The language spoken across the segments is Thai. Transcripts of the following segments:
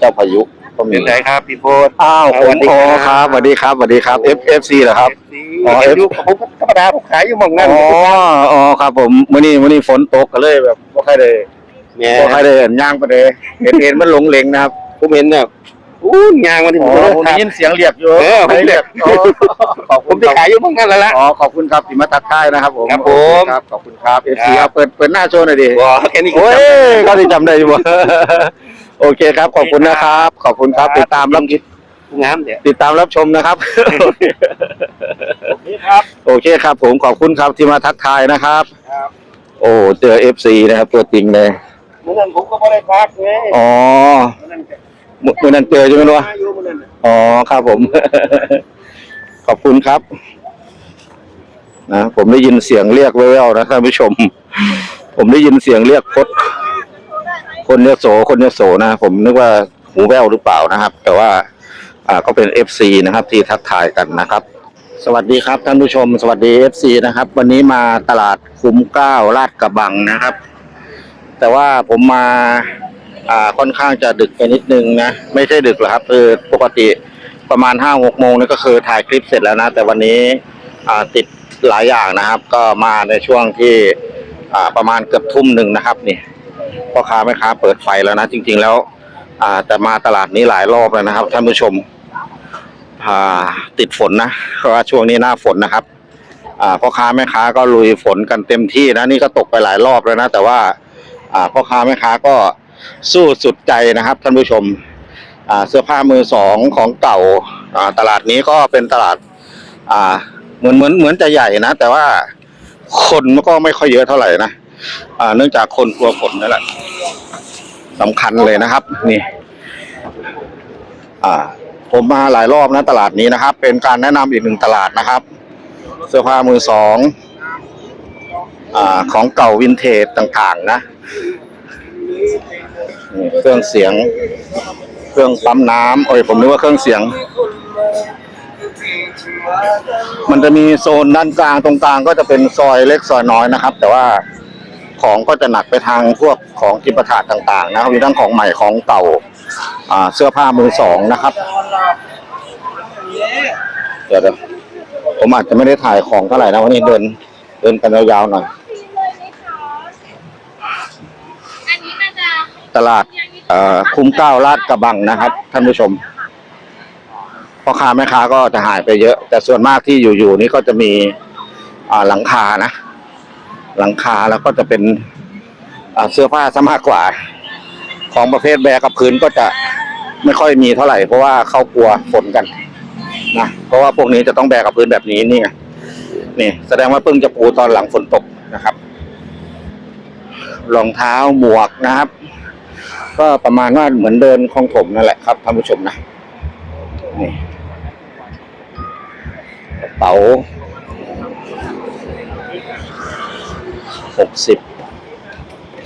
เจ้าพายุก็มี เป็นไงครับพี่โพดอ้าวสผวัมสดีโอครับครับสวัสดีครับสวัสดีครับ F F C เหรอครับ อ๋อ๋ออเอฟอยู่ผมธรรมดาผมขายอยู่หมองนั่นอ๋ออ๋อครับผมมื้อนี้มื้อนี้ฝนตกก็เลยแบบบ่ค่อยได้เนี่ยบ่ค่อยได้เห็นย่างไปเลยเห็นเห็นมันหลงเหลงนะครับผมเห็นเนี่ยอู้ยางมาที่อ๋ผมอเลยผมคได้รับยินเสียงเรียกอยู่เออผมเรียกอ๋อขอบผคุมณจะครับขายอยู่หมองนั่นแล้วล่ะ อ๋อขอบคุณครับที่มาตักทายนะครับผมครับผม ครับขอบคุณครับ F C คครัรับบเปิดเปิดหน้าโชว์หน่อยดิว้าแค่นี้ก็โอ้ยจำก็ที่จำได้อยู่บ่ โอเคครับ ขอบคุณนะครับ ขอบคุณครับ ติดตามรับงามเดี๋ยวติดตามรับชมนะครับนี่ครับ โอเคครับ ผมขอบคุณครับที่มาทักทายนะครับ ครับโอ้เจอเอฟซีนะครับ ตัวจริงเลยเมื่อนั้นผมก็ไม่ได้พักไงอ๋อเมื่อนั้นก็เมื่อนั้นเจอใช่ไหมวะมาอยู่เมื่อนั้นน่ะอ๋อครับผม ขอบคุณครับนะผมได้ยินเสียงเรียกแว่วๆนะท่านผู้ชม ผมได้ยินเสียงเรียกคด คนยโสคนยโสนะผมนึกว่าหูแว่วหรือเปล่านะครับ แต่ว่าอ่าก็เป็นเอฟซีนะครับ ที่ทักทายกันนะครับ สวัสดีครับท่านผู้ชม สวัสดีเอฟซีนะครับ วันนี้มาตลาดคุ้มเก้าลาดกระบังนะครับ แต่ว่าผมมาอ่าค่อนข้างจะดึกไปนิดนึงนะไม่ใช่ดึกหรอกครับคือปกติประมาณห้าหกโมงนี่ก็คือถ่ายคลิปเสร็จแล้วนะ แต่วันนี้อ่าติดหลายอย่างนะครับ ก็มาในช่วงที่อ่าประมาณเกือบทุ่มหนึ่งนะครับนี่ พ่อค้าแม่ค้าเปิดไฟแล้วนะ จริง ๆ แล้ว อ่าแต่มาตลาดนี้หลายรอบแล้วนะครับ ท่านผู้ชม อ่า ติดฝนนะเพราะว่าช่วงนี้หน้าฝนนะครับ อ่าพ่อค้าแม่ค้าก็ลุยฝนกันเต็มที่นะนี่ก็ตกไปหลายรอบแล้วนะแต่ว่า อ่าพ่อค้าแม่ค้าก็สู้สุดใจนะครับ ท่านผู้ชม อ่าเสื้อผ้ามือสองของเก่า อ่าตลาดนี้ก็เป็นตลาด อ่า เหมือนเหมือนเหมือนจะใหญ่นะแต่ว่าคนก็ไม่ค่อยเยอะเท่าไหร่นะ เนื่องจากคนกลัวฝนนั่นแหละสำคัญเลยนะครับ นี่ผมมาหลายรอบนะตลาดนี้นะครับ เป็นการแนะนำอีกหนึ่งตลาดนะครับ เสื้อผ้ามือสองอของเก่าวินเทจต่างๆ นะเครื่องเสียง เครื่องปั๊มน้ำโอ้ยผมนึกว่าเครื่องเสียง มันจะมีโซนด้านกลางตรงกลางก็จะเป็นซอยเล็กซอยน้อยนะครับ แต่ว่า ของก็จะหนักไปทางพวกของกินปถาดต่างๆ นะครับมีทั้งของใหม่ของเก่าเสื้อผ้ามือสองนะครับเดี๋ยวผมอาจจะไม่ได้ถ่ายของเท่าไหร่นะวันนี้เดินเดินกันยาวๆหน่อยตลาดคุ้มเก้าลาดกระบังนะครับ ท่านผู้ชมพ่อค้าแม่ค้าก็จะหายไปเยอะ แต่ส่วนมากที่อยู่ๆนี่ก็จะมีหลังคานะ หลังคาแล้วก็จะเป็นเสื้อผ้าซะมากกว่า ของประเภทแบกกับพื้นก็จะไม่ค่อยมีเท่าไหร่ เพราะว่าเขากลัวฝนกันนะเพราะว่าพวกนี้จะต้องแบกกับพื้นแบบนี้นี่ไงนี่แสดงว่าเพิ่งจะปูตอนหลังฝนตกนะครับรองเท้าหมวกนะครับ ก็ประมาณว่าเหมือนเดินคลองถมนั่นแหละครับท่านผู้ชมนะนี่กระเป๋า หกสิบ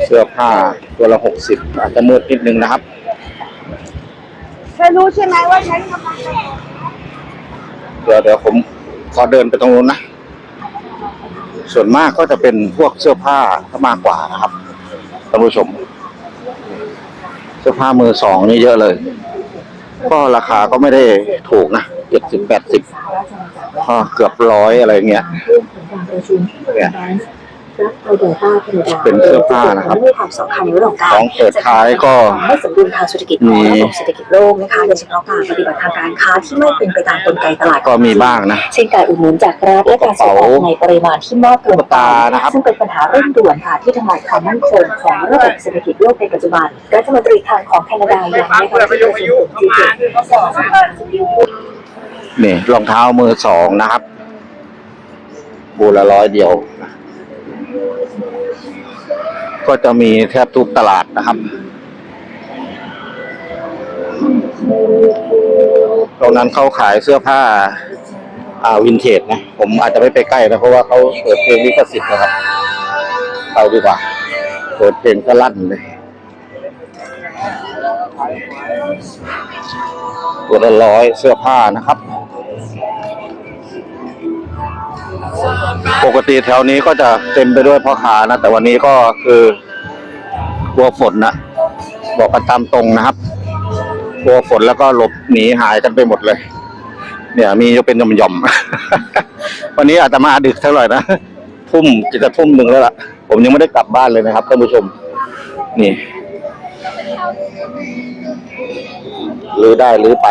เสื้อผ้าตัวละหกสิบอาจจะมืดนิดนึงนะครับเธอรู้ใช่ไหมว่าฉันกำลังจะเดี๋ยวเดี๋ยวผมขอเดินไปตรงนู้นนะ ส่วนมากก็จะเป็นพวกเสื้อผ้าถ้ามากกว่านะครับท่านผู้ชม เสื้อผ้ามือสองนี่เยอะเลย ก็ราคาก็ไม่ได้ถูกนะเจ็ดสิบแปดสิบก็เกือบร้อยอะไรเงี้ยเรื่อ งของการประชุมเนี่ยรับไอเดต้าแคนาดาเป็นเสื้อผ้านะครับมีความสำคัญในเรื่องของการของเปิดท้ายก็ไม่สมดุลทางเศรษฐกิจของมีระบบเศรษฐกิจโลกนะคะโดยเฉพาะการปฏิบัติทางการค้าที่ไม่เป็นไปตามกลไกตลาดก็มีบ้างนะเช่นการอุดหนุนจากรัฐและการส่งออกในปริมาณที่มากเกินตุ๊กไปตานะครับซึ่งเป็นปัญหาเร่งด่วนค่ะที่ทำลายความมั่นคงของระบบเศรษฐกิจโลกในปัจจุบันรัฐมนตรีคลังของแคนาดาย้ำนะคะที่ประชุมที่เจ็ดนี่รองเท้ามือสองนะครับบูละร้อยเดียวนะ ก็จะมีแทบทุกตลาดนะครับตรงนั้นเขาขายเสื้อผ้าอ่าวินเทจนะ ผมอาจจะไม่ไปใกล้นะเพราะว่าเขาเปิดเพลงลิขสิทธิ์นะครับไปดีกว่า เปิดเพลงก็ลั่นเลยตัวละร้อยเสื้อผ้านะครับ ปกติแถวนี้ก็จะเต็มไปด้วยพ่อค้านะ แต่วันนี้ก็คือกลัวฝนนะบอกกันตามตรงนะครับกลัวฝนแล้วก็หลบหนีหายกันไปหมดเลย เนี่ย มีจะเป็นย่อมๆวันนี้อาจจะมาดึกเท่าไหร่นะทุ่มจะทุ่มหนึ่งแล้วล่ะ ผมยังไม่ได้กลับบ้านเลยนะครับท่านผู้ชม นี่รื้อได้รื้อไป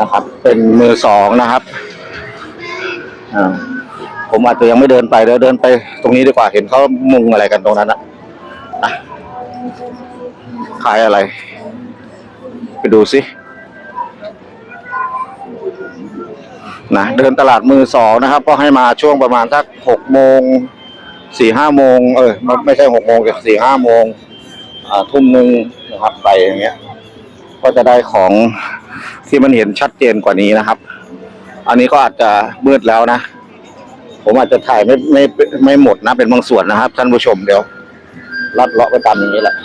นะครับ เป็นมือสองนะครับอ่าผมอาจจะยังไม่เดินไปเดี๋ยวเดินไปตรงนี้ดีกว่าเห็นเขามุงอะไรกันตรงนั้นนะอะขายอะไร ไปดูสินะเดินตลาดมือสองนะครับ ก็ให้มาช่วงประมาณสักหกโมงสี่ห้าโมงเออไม่ใช่หกโมงแต่สี่ห้าโมงทุ่มหนึ่งนะครับไปอย่างเงี้ย ก็จะได้ของที่มันเห็นชัดเจนกว่านี้นะครับ อันนี้ก็อาจจะมืดแล้วนะ ผมอาจจะถ่ายไม่ไม่ไม่หมดนะ เป็นบางส่วนนะครับ ท่านผู้ชมเดี๋ยวลัดเลาะไปตามอย่างนี้แหละ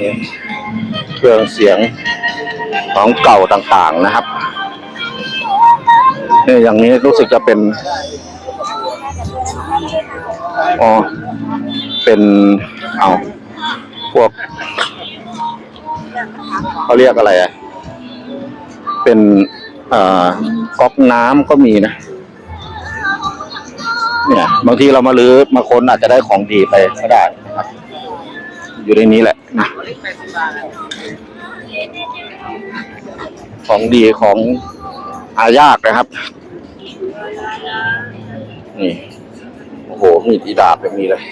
นี่เครื่องเสียงของเก่าต่างๆนะครับเนี่ยอย่างนี้รู้สึกจะเป็นอ๋อเป็นเอาพวก เขาเรียกอะไรอะเป็นอ่อก๊อกน้ำก็มีนะ เนี่ย บางทีเรามาลื้อมาค้นอาจจะได้ของดีไปก็ได้นะครับ อยู่ในนี้แหละนะของดีของหายากนะครับ นี่ โอ้โห มีดีดาบแบบนี้เลย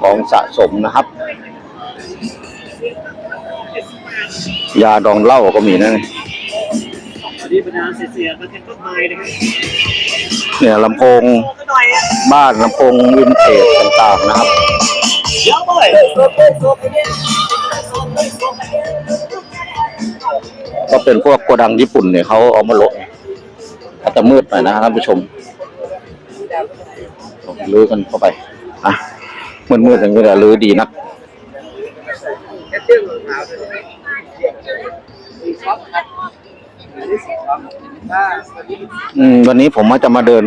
ของสะสมนะครับ ยาดองเหล้าก็มีนะนี่ปัญหาเสียๆมันเป็นต้นไม้นะครับเนี่ยลำโพงบ้านลำโพงวินเทจต่างๆนะครับก็เป็นพวกโกดังญี่ปุ่นเนี่ยเขาเอามาละอาจจะมืดหน่อยนะท่านผู้ชมลื้อกันเข้าไปอะ มืดๆอย่างนี้แหละลื้อดีนักแค่เชื่อมรองเท้าด้วยมีช็อปครับอันนี้สิช็อปถ้าวันนี้อืมวันนี้ผมาจะมาเดิน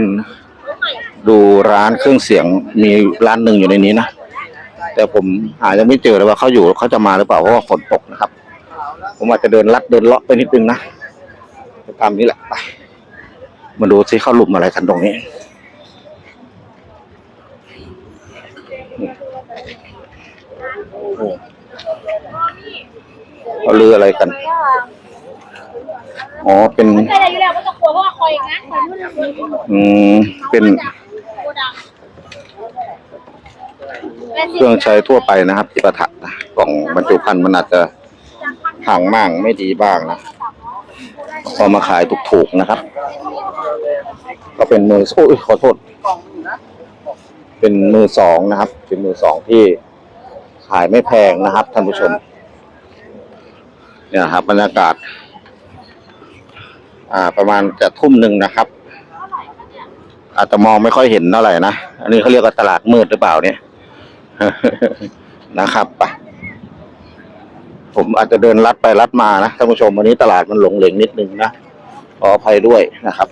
ดูร้านเครื่องเสียงมีร้านหนึ่งอยู่ในนี้นะ แต่ผมหายังไม่เจอเลยว่าเขาอยู่เขาจะมาหรือเปล่าเพราะว่าฝนตกนะครับ ผมอาจจะเดินลัดเดินเลาะไปนิดนึงนะตามนี้แหละไปมาดูซิเขาหลุมอะไรกันตรงนี้ เขาลืออะไรกัน อ๋อ เป็นใครได้อยู่แล้วก็จะกลัวเพราะว่าคอยนะคอยนู่นนี่อืม เป็นโกดังเครื่องใช้ทั่วไปนะครับที่ประทัดนะกล่องบรรจุภัณฑ์มันอาจจะห่างมั่งไม่ดีบ้างนะพอมาขายถูกๆนะครับ ก็เป็นมือโอ้ยขอโทษ เป็นมือสองนะครับ เป็นมือสองที่ ขายไม่แพงนะครับท่านผู้ชม เนี่ยครับบรรยากาศ อ่า ประมาณจะทุ่มหนึ่งนะครับ อาจจะมองไม่ค่อยเห็นเท่าไหร่นะ อันนี้เขาเรียกว่าตลาดมืดหรือเปล่าเนี่ย นะครับไปผมอาจจะเดินลัดไปลัดมานะท่านผู้ชมวันนี้ตลาดมันหลงเหลงนิดนึงนะขออภัยด้วยนะครับ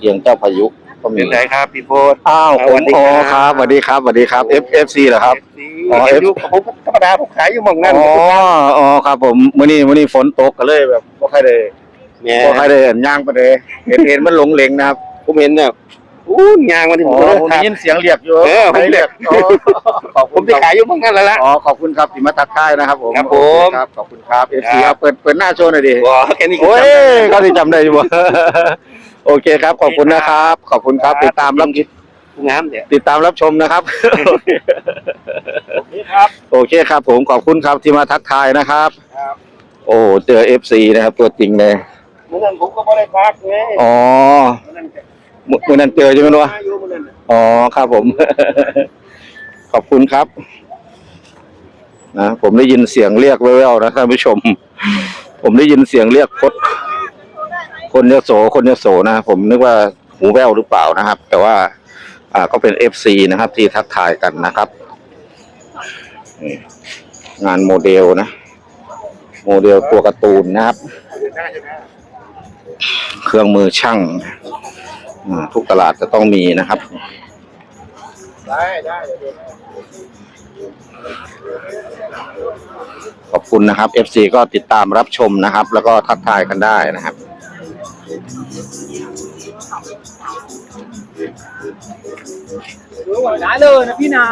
เอียงเจ้าพายุก็มีเป็นไงครับพี่โพดอ้าวสผวัมสดีอ๋อคครัรับบสวัสดีครับสวัสดีครับ F F C เหรอครับ อ๋อ๋ออเอฟยุผมธรรมดาผมขายอยู่หมองนั่นอ๋ออ๋อครับผมมื้อนี้มื้อนี้ฝนตกก็เลยแบบบ่ค่อยได้เนี่ยบ่ค่อยได้เห็นย่างไปเลยเห็นเห็นมันหลงเหลงนะครับผมเห็นเนี่ยอู้ยางมาที่อ๋ผอมเลยผมคได้รับยินเสียงเรียกอยู่เออผมเรียก อ๋อขอบผคุมณจะครับขายอยู่หมองนั่นแล้วล่ะ อ๋อขอบคุณครับที่มาทักทายนะครับผมครับผมโอเครับขอบคุณครับ FC ครับเอาเปิดเปิดหน้าโชว์หน่อยดิ ว้าแค่นี้ก็โอ้ยจำได้เขาที่จำได้อยู่บ่ โอเคครับ ขอบคุณนะครับ ขอบคุณครับ ติดตามรับงามเดี๋ยวติดตามรับชมนะครับนี่ครับ โอเคครับ ผมขอบคุณครับที่มาทักทายนะครับ ครับ โอ้เจอ FC นะครับ ตัวจริงเลยเมื่อนั้นผมก็ไม่ได้พักไงอ๋อเมื่อนั้นก็เมื่อเมื่อนั้นเจอใช่ไหมวะมาอยู่เมื่อนั้นน่ะอ๋อครับผม ขอบคุณครับนะผมได้ยินเสียงเรียกแว่วๆนะท่านผู้ชม ผมได้ยินเสียงเรียกคด คนยโสคนยโสนะผมนึกว่าหูแว่วหรือเปล่านะครับ แต่ว่าอ่าก็เป็นเอฟซีนะครับ ที่ทักทายกันนะครับงานโมเดลนะ โมเดลตัวการ์ตูนนะครับ เครื่องมือช่างทุกตลาดจะต้องมีนะครับได้ได้ขอบคุณนะครับ FC ก็ติดตามรับชมนะครับ แล้วก็ทักทายกันได้นะครับ ดูก่อนได้เลยนะพี่นา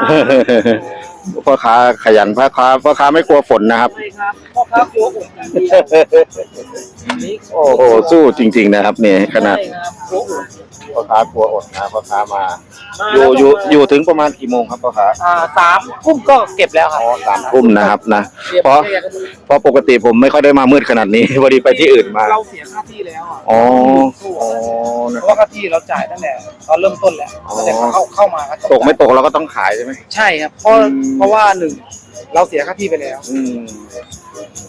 พ่อค้าขยันพ่อค้าพ่อค้าไม่กลัวฝนนะครับใช่ครับพ่อค้าตัวผมอย่างเดียวนี่โอ้โหสู้จริง ๆ นะครับเนี่ยขนาด ใช่ครับตัวผม พ่อค้ากลัวอดนะพ่อค้ามา มาอยู่แล้วอยู่ก็อยู่ถึงประมาณกี่โมงครับพ่อค้าอ่าสามทุ่มก็เก็บแล้วครับสามทุ่มนะครับนะเก็บเพราะไม่อยากจะดูเพราะปกติผมไม่ค่อยได้มามืดขนาดนี้ พอดีไปที่อื่นมา เราเสียค่าที่แล้วอะอ๋ออ๋อเพนะราะว่าค่าที่เราจ่ายตั้งแต่ตอนเริ่มต้นแล้วอ๋อตั้งแต่เข้าเข้ามาก็ตกไม่ตกเราก็ต้องขายใช่ไหม ใช่ครับเพราะอืม เพราะว่าหนึ่งเราเสียค่าที่ไปแล้ว อืม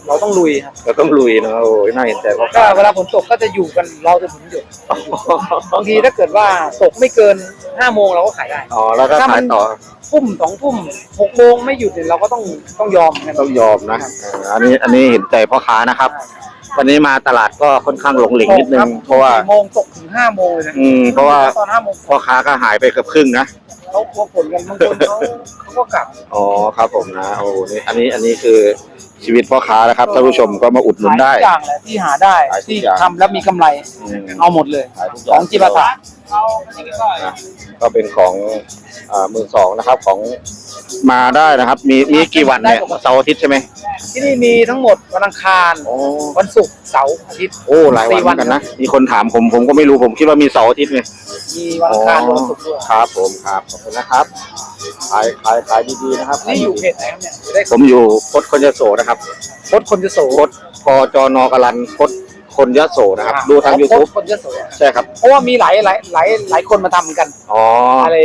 เราต้องลุยครับเราต้องลุยเนอะโอ้ยน่าเห็นใจพ่อก็ค้าเวลาฝนตกก็จะอยู่กันเราจะถึงหยุดบางทีถ้าเกิดว่าตกไม่เกินห้าโมงเราก็ขายได้อ๋อแล้วก็ถ้ามัขายนต่อทุ่มสองทุ่มหกโมงไม่หยุดเนี่ยเราก็ต้องต้องยอมกันต้องยอมนะเอออันนี้อันนี้เห็นใจพ่อค้านะครับ วันนี้มาตลาดก็ค่อนข้างหลงเหลงนิดนึครังบเพราะว่าสี่โมงตกถึงห้าโมงเลยนะอืมเพราะว่าตอนห้าโมงพ่อค้าก็หายไปเกือบครึ่งนะเขากลัวฝนกันบางคนเขาเขาก็กลับอ๋อครับผมนะโอ้นี่อันนี้อันนี้คือชีวิตพ่อค้านะครับท่านผู้ชมก็มาอุดหนุนขายได้ทุกอย่างแหละที่หาได้ขายทุกที่อย่างทำแล้วมีกำไรอืมเอาหมดเลยขายทุกอของย่างจิปาถะ นะก็เป็นของอ่ามือสองนะครับของมาได้นะครับ มีมีกี่วันเนี่ยเสาร์อาทิตย์ใช่ไหมที่นี่มีทั้งหมดวันอังคารโอ้วันศุกร์เสาร์อาทิตย์ โอ้หลายวันเหมือนกันนะมีคนถามผมผมก็ไม่รู้ผมคิดว่ามีเสาร์อาทิตย์ไงมีวันอังคารกับวันศุกร์ด้วยครับ ผมครับขอบคุณนะครับขายขายขายดีๆนะครับนี่อยู่เพจไหนครับเนี่ยจะได้ผมอยู่พดคนยโสนะครับพดคนจะโสพดกจนกรันพด คนยโสนะครับ ดูทาง YouTube พดคนจะโสใช่ครับ เพราะว่ามีหลายหลายหลายหลายคนมาทำกัน อ๋อ อะไร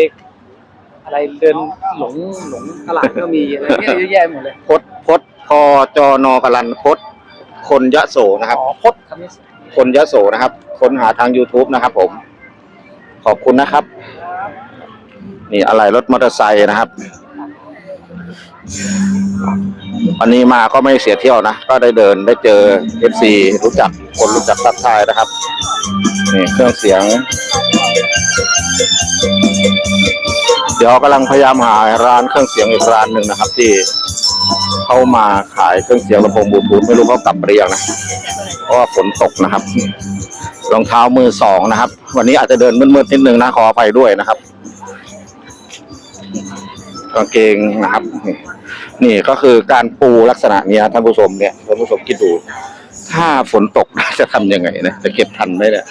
อะไรเดินหลงหลงตลาดก็มีอะไรเงี้ยเยอะแยะหมดเลยพดพดกจนกรันพดคนยโสนะครับ อ๋อพดคำนี้คนยโสนะครับ ค้นหาทาง YouTube นะครับผม ขอบคุณนะครับ นี่อะไรรถมอเตอร์ไซค์นะครับ วันนี้มาก็ไม่เสียเที่ยวนะ ก็ได้เดินได้เจอ FC รู้จักคนรู้จักทักทายนะครับนี่เครื่องเสียง เดี๋ยวกำลังพยายามหาร้านเครื่องเสียงอีกร้านหนึ่งนะครับ ที่เขามาขายเครื่องเสียงลำโพงบลูทูธไม่รู้เขากลับไปหรือยังนะเพราะว่าฝนตกนะครับรองเท้ามือสองนะครับ วันนี้อาจจะเดินมืดๆนิดนึงนะขออภัยด้วยนะครับกางเกงนะครับ นี่ก็คือการปูลักษณะนี้ท่านผู้ชมเนี่ยท่านผู้ชมคิดดู ถ้าฝนตกจะทำยังไงนะจะเก็บทันไหมเนี่ย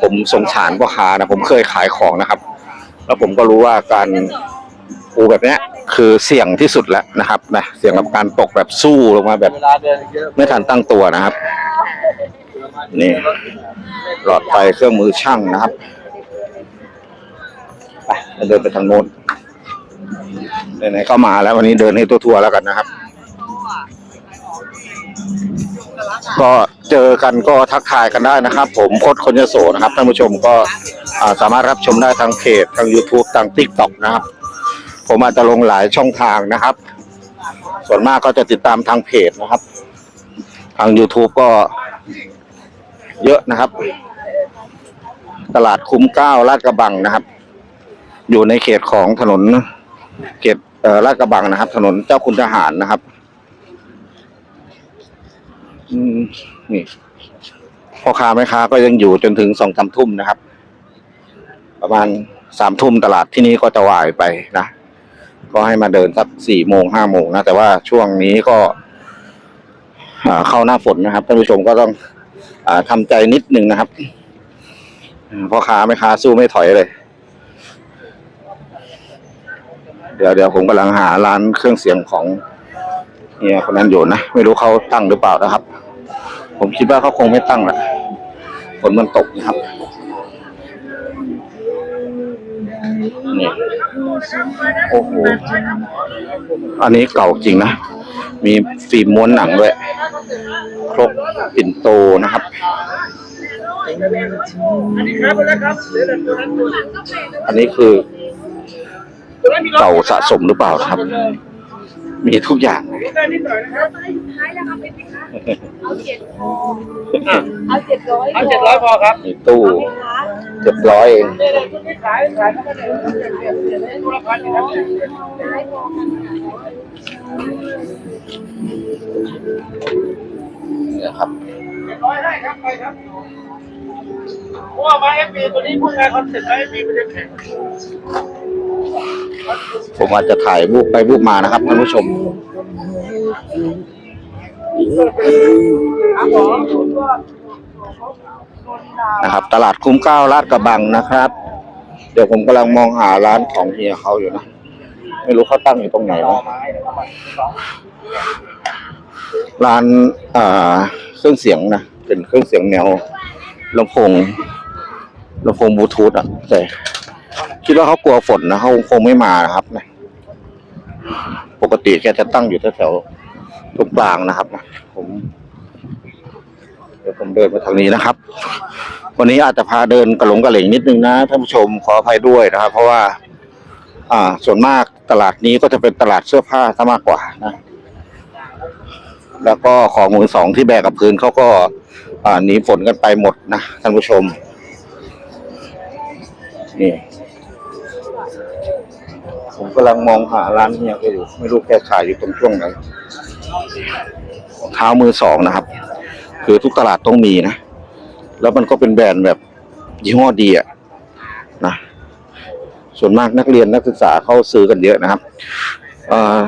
ผมสงสารพ่อค้านะผมเคยขายของนะครับ แล้วผมก็รู้ว่าการปูแบบเนี้ยคือเสี่ยงที่สุดแล้วนะครับนะเสี่ยงกับการตกแบบสู้ลงมาแบบ ไม่ทันตั้งตัวนะครับ นี่ หลอดไฟเครื่องมือช่างนะครับไปเดินไปทางโน้น ไหนๆก็มาแล้ววันนี้เดินให้ตัวทัวร์แล้วกันนะครับ ก็เจอกันก็ทักทายกันได้นะครับ ผมโคดคนยโสนะครับท่านผู้ชมก็สามารถรับชมได้ทางเพจทาง YouTube ทาง t ิ k t o k นะครับ ผมอาจจะลงหลายช่องทางนะครับ ส่วนมากก็จะติดตามทางเพจนะครับ ทาง YouTube ก็เยอะนะครับ ตลาดคุ้มเก้าลาดกระบังนะครับ อยู่ในเขตของถนนเขต เอ่อลาดกระบังนะครับ ถนนเจ้าคุณทหารนะครับ อืมนี่พ่อค้าแม่ค้าก็ยังอยู่จนถึงสองสามทุ่มนะครับ ประมาณสามทุ่มตลาดที่นี้ก็จะวายไปนะก็ให้มาเดินสักสี่โมงห้าโมงนะ แต่ว่าช่วงนี้ก็เข้าหน้าฝนนะครับท่านผู้ชมก็ต้องอทำใจนิดนึงนะครับพ่อค้าแม่ค้าสู้ไม่ถอยเลย เดี๋ยวเดี๋ยวผมกำลังหาร้านเครื่องเสียงของเฮียคนนั้นอยู่นะ ไม่รู้เขาตั้งหรือเปล่านะครับ ผมคิดว่าเขาคงไม่ตั้งแหละฝนมันตกนะครับนี่โอ้โหอันนี้เก่าจริงนะ มีฟิล์มม้วนหนังด้วย ครกปิ่นโตนะครับอันนี้ครับแล้วครับ เดี๋ยวเดี๋ยวตัวนั้นตัวนั้นอันนี้คือตัวนั้นมีรถเก่าสะสมหรือเปล่าครับ มีทุกอย่างนะได้นิดหน่อยนะครับท้ายแล้วครับเป็นไหมคะเอาเจ็ดพอเอาเจ็ดร้อยเอาเจ็ดร้อยพอครับมีตู้เจ็ดร้อยเองเนี่ยเลยชุดนี้ขายขายเขาก็ได้เปลี่ยนเปลี่ยนเปลี่ยนให้ตัวละพันนะครับเนี่ยครับเจ็ดร้อยได้ครับไปครับเพราะว่าไม้เอฟบีตัวนี้พวกงานคอนเซ็ปต์ไม้เอฟบีมันจะแข็ง ผมอาจจะถ่ายรูปไปรูปมานะครับท่านผู้ชมนะครับ ตลาดคุ้มเก้าลาดกระบังนะครับ เดี๋ยวผมกำลังมองหาร้านของเฮียเขาอยู่นะ ไม่รู้เขาตั้งอยู่ตรงไหนนะร้านเครื่องเสียงนะ เป็นเครื่องเสียงแนวลำโพงลำโพงบลูทูธอะแต่ คิดว่าเขากลัวฝนนะเขาคงไม่มานะครับนะปกติแกจะตั้งอยู่แถวๆตรงกลางนะครับนะผมเดี๋ยวผมเดินมาทางนี้นะครับ วันนี้อาจจะพาเดินกระหลงกระเหลงนิดนึงนะท่านผู้ชมขออภัยด้วยนะครับ เพราะว่า อ่า ส่วนมากตลาดนี้ก็จะเป็นตลาดเสื้อผ้าซะมากกว่านะ แล้วก็ของมือสองที่แบกกับพื้นเขาก็ อ่าหนีฝนกันไปหมดนะท่านผู้ชมนี่ ผมกำลังมองหาร้านเฮียอยู่ ไม่รู้แกขายอยู่ตรงช่วงไหนเท้ามือสองนะครับ คือทุกตลาดต้องมีนะ แล้วมันก็เป็นแบรนด์แบบยี่ห้อดีอะนะ ส่วนมากนักเรียนนักศึกษาเขาซื้อกันเยอะนะครับอ่อ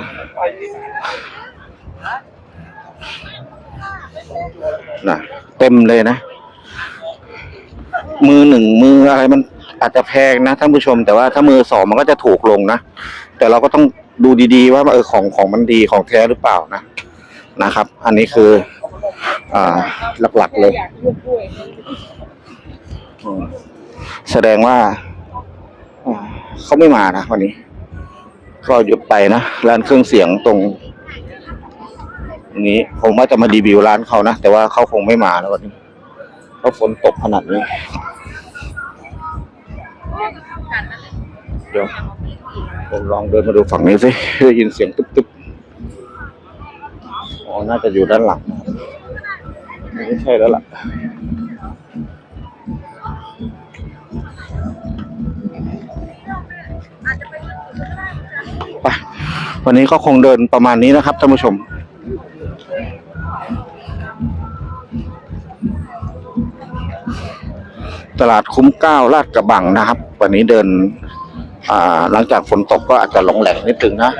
นะเต็มเลยนะ มือหนึ่งมืออะไรมัน อาจจะแพงนะท่านผู้ชม แต่ว่าถ้ามือสองมันก็จะถูกลงนะ แต่เราก็ต้องดูดีๆ ว่าเออของของมันดีของแท้หรือเปล่านะนะครับ อันนี้คืออ่าหลักๆเลยอืมแสดงว่าอ่าเขาไม่มานะวันนี้ ก็หยุดไปนะร้านเครื่องเสียงตรงนี้ผมว่าจะมารีวิวร้านเขานะ แต่ว่าเขาคงไม่มาแล้ววันนี้เพราะฝนตกขนาดนี้ เดี๋ยวผมลองเดินมาดูฝั่งนี้สิได้ยินเสียงตึ๊บๆอ๋อ น่าจะอยู่ด้านหลังไม่ใช่แล้วล่ะไปวันนี้ก็คงเดินประมาณนี้นะครับท่านผู้ชม ตลาดคุ้มเก้าลาดกระบังนะครับ วันนี้เดินหลังจากฝนตกก็อาจจะหลงแหลงนิดนึงนะ